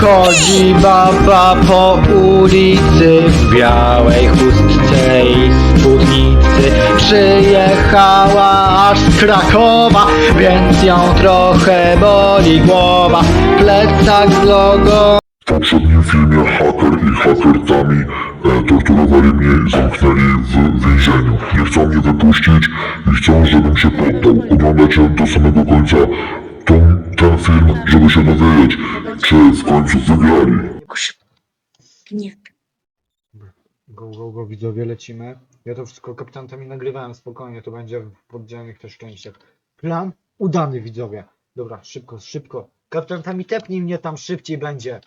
Chodzi baba po ulicy w białej chustce i spódnicy Przyjechała aż z Krakowa, więc ją trochę boli głowa Plecak z logo W poprzednim filmie haker i hakertami e, torturowali mnie i zamknęli w więzieniu. Nie chcą mnie wypuścić i chcą, żebym się poddał. Oglądacie do samego końca tą, ten film, żeby się dowiedzieć, czy w końcu wygrali. Jakoś... Nie. Go, go, go, widzowie, lecimy. Ja to wszystko kapitantami nagrywałem, spokojnie, to będzie w poddzielnych też częściach. Plan udany, widzowie. Dobra, szybko, szybko. Kapitantami tepnij mnie tam szybciej będzie.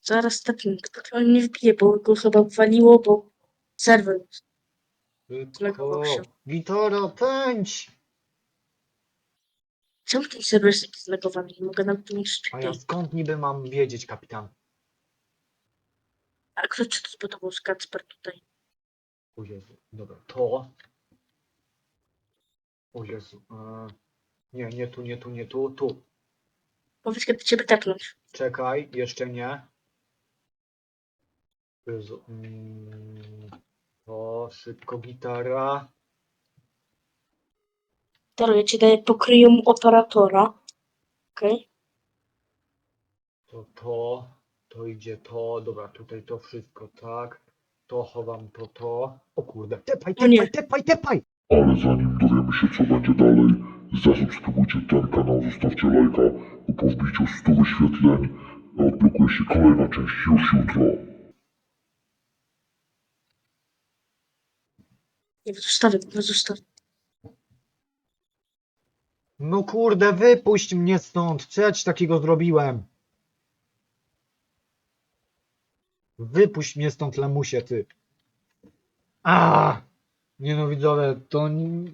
Zaraz tepnę. Tylko on nie wbije, bo go chyba waliło, bo serwer. Szybko. Pędź! Czemu ten serwer jest taki zlegowany? Nie mogę nawet niszczyć. A ja skąd niby mam wiedzieć, kapitan? A kto ci to zbudował z Kacper tutaj? O Jezu, dobra, to. O Jezu, e... nie, nie tu, nie tu, nie tu, tu. Powiedz, kiedy ciebie tepnąć. Czekaj, jeszcze nie. Jezu, mm, to szybko gitara. Ci daję pokryją operatora. Okej. To to, to idzie to, dobra, tutaj to wszystko, tak. To chowam to, to. O kurde, tepaj, nie. tepaj, tepaj, tepaj! Ale zanim dowiemy się, co będzie dalej, zasubskrybujcie ten kanał, zostawcie lajka, bo po wbiciu 100 wyświetleń odblokuje się kolejna część już jutro. Nie zostawię, nie zostawię. No kurde, wypuść mnie stąd! Co ja ci takiego zrobiłem? Wypuść mnie stąd, lamusie, ty. A! Nie no, widzowie, to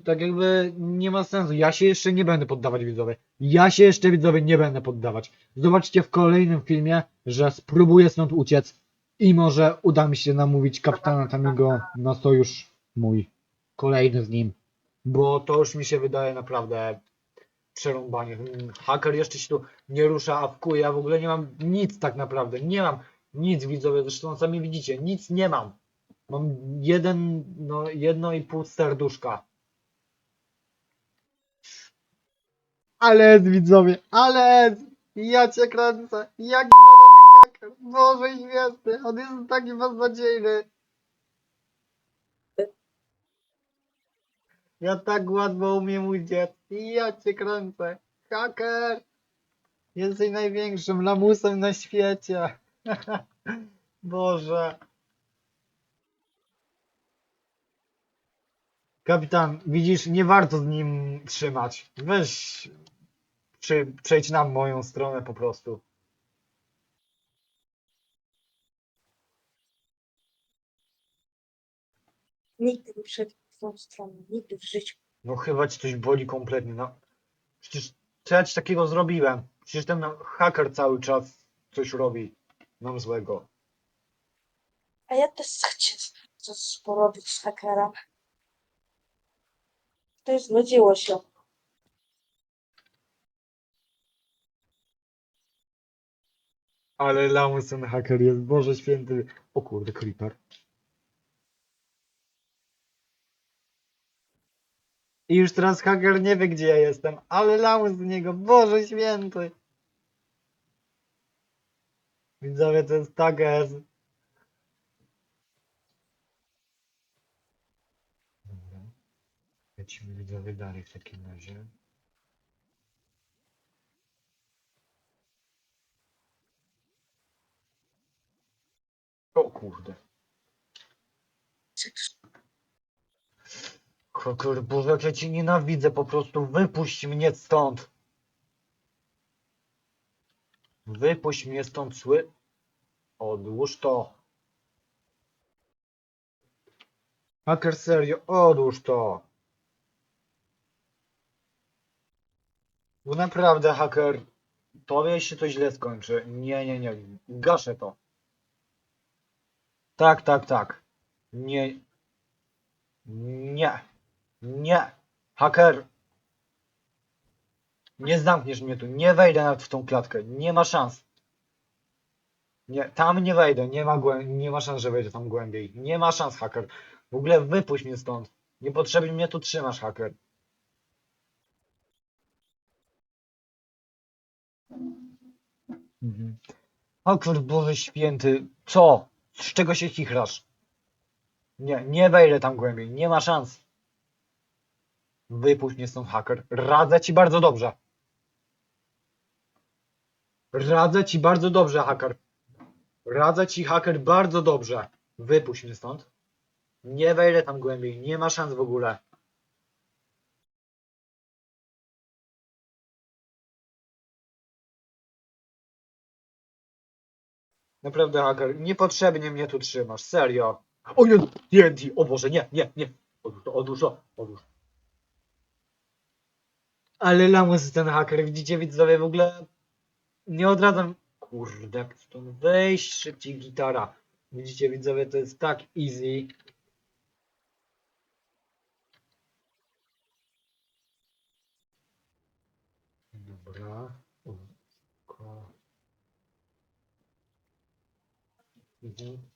tak jakby nie ma sensu. Ja się jeszcze nie będę poddawać, widzowie. Ja się jeszcze, widzowie, nie będę poddawać. Zobaczcie w kolejnym filmie, że spróbuję stąd uciec i może uda mi się namówić kapitana Tamigo na sojusz mój. Kolejny z nim. Bo to już mi się wydaje naprawdę przerąbanie. Haker jeszcze się tu nie rusza, a wkuje. Ja w ogóle nie mam nic tak naprawdę. Nie mam nic, widzowie. Zresztą sami widzicie, nic nie mam. Mam jeden, no jedno i pół serduszka. Ale widzowie, ale ja cię kręcę. Jak. Boże święty, on jest taki beznadziejny. Ja tak łatwo umiem uciec. Ja cię kręcę. Haker! Jesteś największym lamusem na świecie. Boże. Kapitan, widzisz, nie warto z nim trzymać. Weź, przy, przejdź na moją stronę po prostu. Nigdy nie przed tą stroną. Nigdy w życiu. No chyba ci coś boli kompletnie. No, przecież co ja ci takiego zrobiłem? Przecież ten haker cały czas coś robi nam złego. A ja też chcę coś porobić z hakerem. To już zgodziło się. Ale lamus ten haker jest, Boże święty. O kurde, creeper. I już teraz haker nie wie, gdzie ja jestem, ale lamus z niego, Boże święty. Widzowie, to jest tak. Dobra. Lecimy widzowie dalej w takim razie. O kurde. Haker, Boże, ja cię nienawidzę, po prostu wypuść mnie stąd. Wypuść mnie stąd, sły. Odłóż to. Haker, serio, odłóż to. Bo naprawdę, haker, tobie się to źle skończy. Nie, nie, nie, gaszę to. Tak, tak, tak. Nie. Nie. Nie. Haker. Nie zamkniesz mnie tu. Nie wejdę nawet w tą klatkę. Nie ma szans. Nie, tam nie wejdę, nie ma, nie ma szans, że wejdę tam głębiej. Nie ma szans, haker. W ogóle wypuść mnie stąd. Niepotrzebnie mnie tu trzymasz, haker. Mhm. Kur, Boże święty, co? Z czego się chichrasz? Nie, nie wejdę tam głębiej, nie ma szans. Wypuść mnie stąd, haker. Radzę ci bardzo dobrze. Radzę ci bardzo dobrze, haker. Radzę ci, haker, bardzo dobrze. Wypuść mnie stąd. Nie wejdę tam głębiej, nie ma szans w ogóle. Naprawdę, haker, niepotrzebnie mnie tu trzymasz, serio. O nie, TNT, o Boże, nie, nie, nie. Odłóż to, odłóż to, odłóż. Ale lamus ten haker, widzicie widzowie, w ogóle nie odradzam. Kurde, jak stąd wejść, szybciej gitara. Widzicie widzowie, to jest tak easy. Dobra. Mhm.